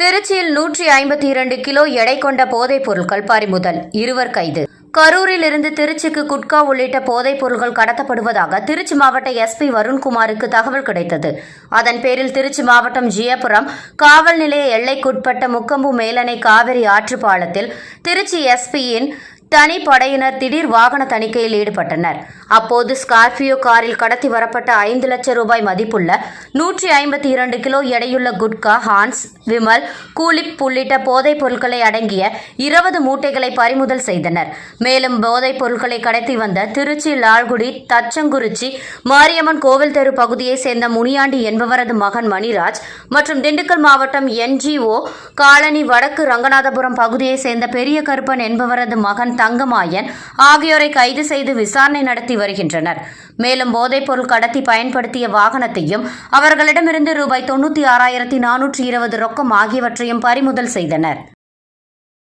திருச்சியில் நூற்றி ஐம்பத்தி இரண்டு கிலோ எடை கொண்ட போதைப் பொருட்கள் பறிமுதல் இருவர் கைது. கரூரில் இருந்து திருச்சிக்கு குட்கா உள்ளிட்ட போதைப் பொருட்கள் கடத்தப்படுவதாக திருச்சி மாவட்ட எஸ்பி வருண்குமாருக்கு தகவல் கிடைத்தது. அதன் பேரில் திருச்சி மாவட்டம் ஜியபுரம் காவல் நிலைய எல்லைக்குட்பட்ட முக்கம்பு மேலணை காவிரி ஆற்று பாலத்தில் திருச்சி எஸ்பியின் தனிப்படையினர் திடீர் வாகன தணிக்கையில் ஈடுபட்டனர். அப்போது ஸ்கார்பியோ காரில் கடத்தி வரப்பட்ட ஐந்து லட்சம் ரூபாய் மதிப்புள்ள நூற்றி ஐம்பத்தி இரண்டு கிலோ எடையுள்ள குட்கா ஹான்ஸ் விமல் கூலிப் உள்ளிட்ட போதைப் பொருட்களை அடங்கிய இருபது மூட்டைகளை பறிமுதல் செய்தனர். மேலும் போதைப் பொருட்களை கடத்தி வந்த திருச்சி லால்குடி தச்சங்குறிச்சி மாரியம்மன் கோவில் தெரு பகுதியைச் சேர்ந்த முனியாண்டி என்பவரது மகன் மணிராஜ் மற்றும் திண்டுக்கல் மாவட்டம் என்ஜிஓ காலனி வடக்கு ரங்கநாதபுரம் பகுதியைச் சேர்ந்த பெரிய கருப்பன் என்பவரது மகன் தங்கமாயன் ஆகியோரை கைது செய்து விசாரணை நடத்தி வருகின்றனர். மேலும் போதைப்பொருள் கடத்தி பயன்படுத்திய வாகனத்தையும் அவர்களிடமிருந்து ரூபாய் தொண்ணூற்றி ஆறாயிரத்தி நானூற்றி இருபது ரொக்கம் ஆகியவற்றையும் பறிமுதல் செய்தனர்.